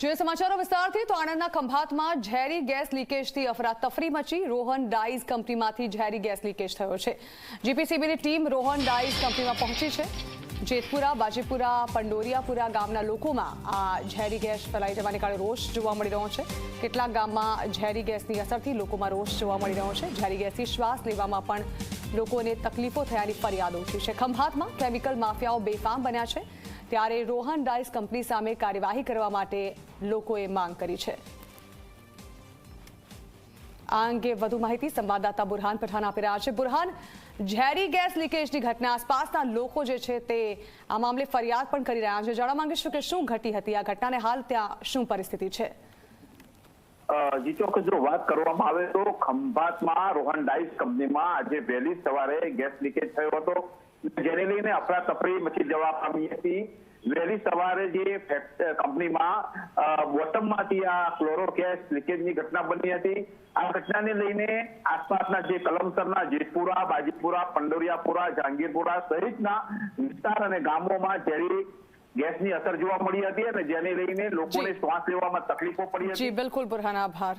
જોઈએ સમાચારો વિસ્તારથી, તો આણંદના ખંભાતમાં ઝેરી ગેસ લીકેજથી અફરાતફરી મચી. રોહન ડાઇઝ કંપનીમાંથી ઝેરી ગેસ લીકેજ થયો છે. જીપીસીબીની ટીમ રોહન ડાઇઝ કંપનીમાં પહોંચી છે. જેતપુરા, બાજીપુરા, પંડોરિયાપુરા ગામના લોકોમાં આ ઝેરી ગેસ ફેલાઈ જવાને કારણે રોષ જોવા મળી રહ્યો છે. કેટલાક ગામમાં ઝેરી ગેસની અસરથી લોકોમાં રોષ જોવા મળી રહ્યો છે. ઝેરી ગેસથી શ્વાસ લેવામાં પણ લોકોને તકલીફો થયાની ફરિયાદો ઉઠી છે. ખંભાતમાં કેમિકલ માફિયાઓ બેફામ બન્યા છે. ત્યારે રોહન ડાઇસ કંપની સામે કાર્યવાહી કરવા માટે લોકોએ માંગ કરી છે. આ અંગે વધુ માહિતી સંવાદદાતા બુરહાન પઠાણ આપી રહ્યા છે. બુરહાન, ઝેરી ગેસ લીકેજની ઘટના આસપાસના લોકો જે છે તે આ મામલે ફરિયાદ પણ કરી રહ્યા છે. જાણવા માંગીશું કે શું ઘટી હતી, આ ઘટનાને હાલ ત્યાં શું પરિસ્થિતિ છે? જી ચોક્કસ જો વાત કરવામાં આવે તો ખંભાતમાં રોહન ડાઇસ કંપનીમાં આજે વહેલી સવારે ગેસ લીકેજ થયો હતો. જેને લઈને અફરાતફરી મચી જવા પામી હતી. વહેલી સવારે જે કંપનીમાં બોટમમાંથી આ ક્લોરો ગેસ લીકેજની ઘટના બની હતી. આ ઘટનાને લઈને આસપાસના જે કલમસરના જેતપુરા, બાજીપુરા, પંડોરિયાપુરા, જહાંગીરપુરા સહિતના વિસ્તાર અને ગામોમાં ઝેરી ગેસની અસર જોવા મળી હતી અને જેને લઈને લોકોને શ્વાસ લેવામાં તકલીફો પડી હતી. જી બિલકુલ બુરહાન આભાર.